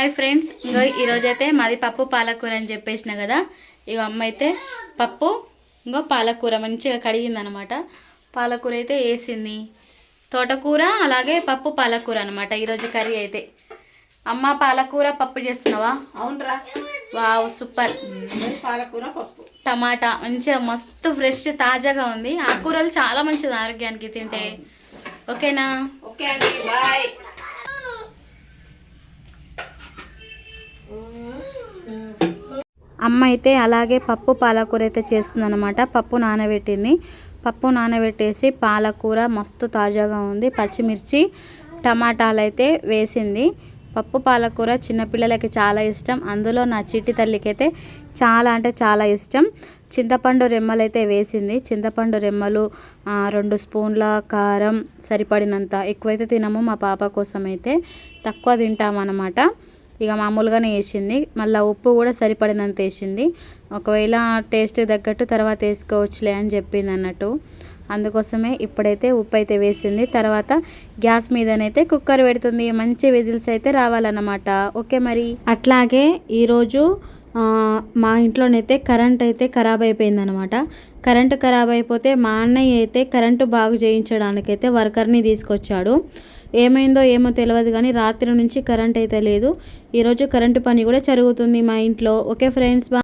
Hi friends ఇంకో ఈరోజు అయితే మాది పప్పు పాలకూర అని చెప్పేసిన కదా. ఇక అమ్మ అయితే పప్పు ఇంకో పాలకూర మంచిగా కడిగిందనమాట. పాలకూర అయితే వేసింది. తోటకూర అలాగే పప్పు పాలకూర అనమాట ఈరోజు కర్రీ అయితే. అమ్మ పాలకూర పప్పు చేస్తున్నావా? అవునరా. Wow super. పాలకూర పప్పు. టమాటా మంచిగా మస్తు ఫ్రెష్ తాజాగా ఉంది. ఆకుకూరలు చాలా మంచిది ఆరోగ్యానికి తింటే. ఓకేనా? ఓకే అండి బాయ్. అమ్మ అయితే అలాగే పప్పు పాలకూర అయితే చేస్తుందన్నమాట. పప్పు నానబెట్టింది. పప్పు నానబెట్టేసి పాలకూర మస్తు తాజాగా ఉంది. పచ్చిమిర్చి టమాటాలు అయితే వేసింది. పప్పు పాలకూర చిన్నపిల్లలకి చాలా ఇష్టం. అందులో నా చిట్టి తల్లికైతే చాలా అంటే చాలా ఇష్టం. చింతపండు రెమ్మలు అయితే వేసింది. చింతపండు రెమ్మలు రెండు స్పూన్ల కారం సరిపడినంత ఎక్కువైతే తినము మా పాప కోసం అయితే తక్కువ తింటామన్నమాట. ఇక మామూలుగానే వేసింది. మళ్ళీ ఉప్పు కూడా సరిపడినంత వేసింది. ఒకవేళ టేస్ట్ తగ్గట్టు తర్వాత వేసుకోవచ్చులే అని చెప్పింది అన్నట్టు. అందుకోసమే ఇప్పుడైతే ఉప్పు అయితే వేసింది. తర్వాత గ్యాస్ మీదనైతే కుక్కర్ పెడుతుంది. మంచి విజిల్స్ అయితే రావాలన్నమాట. ఓకే మరి? అట్లాగే ఈరోజు మా ఇంట్లోనైతే కరెంట్ అయితే ఖరాబ్ అయిపోయిందనమాట కరెంటు ఖరాబ్ అయిపోతే మా అన్నయ్య అయితే కరెంటు బాగు చేయించడానికైతే వర్కర్ని తీసుకొచ్చాడు. ఏమైందో ఏమో తెలియదు కానీ రాత్రి నుంచి కరెంట్ అయితే లేదు. ఈరోజు కరెంటు పని కూడా జరుగుతుంది మా ఇంట్లో. ఓకే ఫ్రెండ్స్ బా